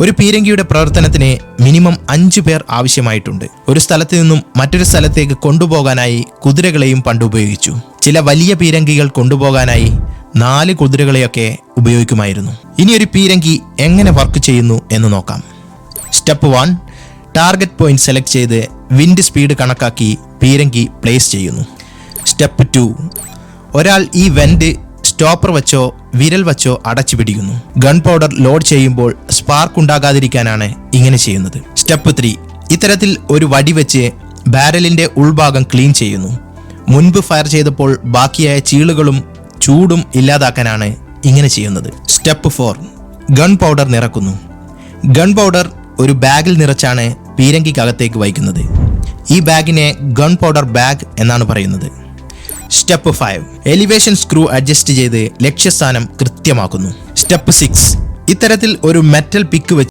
ഒരു പീരങ്കിയുടെ പ്രവർത്തനത്തിന് മിനിമം അഞ്ചു പേർ ആവശ്യമായിട്ടുണ്ട്. ഒരു സ്ഥലത്തു നിന്നും മറ്റൊരു സ്ഥലത്തേക്ക് കൊണ്ടുപോകാനായി കുതിരകളെയും പണ്ട് ഉപയോഗിച്ചു. ചില വലിയ പീരങ്കികൾ കൊണ്ടുപോകാനായി നാല് കുതിരകളെയൊക്കെ ഉപയോഗിക്കുമായിരുന്നു. ഇനി ഒരു പീരങ്കി എങ്ങനെ വർക്ക് ചെയ്യുന്നു എന്ന് നോക്കാം. Step one target point select ചെയ്ത് വിൻഡ് സ്പീഡ് കണക്കാക്കി പീരങ്കി പ്ലേസ് ചെയ്യുന്നു. സ്റ്റെപ്പ് ടു ഒരാൾ ഈ വെൻഡ് സ്റ്റോപ്പർ വച്ചോ വിരൽ വച്ചോ അടച്ചു പിടിക്കുന്നു. ഗൺ പൗഡർ ലോഡ് ചെയ്യുമ്പോൾ സ്പാർക്ക് ഉണ്ടാകാതിരിക്കാനാണ് ഇങ്ങനെ ചെയ്യുന്നത്. സ്റ്റെപ്പ് ത്രീ ഇത്തരത്തിൽ ഒരു വടി വെച്ച് ബാരലിന്റെ ഉൾഭാഗം ക്ലീൻ ചെയ്യുന്നു. മുൻപ് ഫയർ ചെയ്തപ്പോൾ ബാക്കിയായ ചീളുകളും ചൂടും ഇല്ലാതാക്കാനാണ് ഇങ്ങനെ ചെയ്യുന്നത്. സ്റ്റെപ്പ് ഫോർ ഗൺ പൗഡർ നിറക്കുന്നു. ഗൺ പൗഡർ ഒരു ബാഗിൽ നിറച്ചാണ് പീരങ്കിക്കകത്തേക്ക് വയ്ക്കുന്നത് ഈ ബാഗിനെ ഗൺ പൗഡർ ബാഗ് എന്നാണ് പറയുന്നത്. Step five elevation screw adjust ചെയ്ത് ലക്ഷ്യസ്ഥാനം കൃത്യമാക്കുന്നു. സ്റ്റെപ്പ് സിക്സ് ഇത്തരത്തിൽ ഒരു മെറ്റൽ പിക്ക് വെച്ച്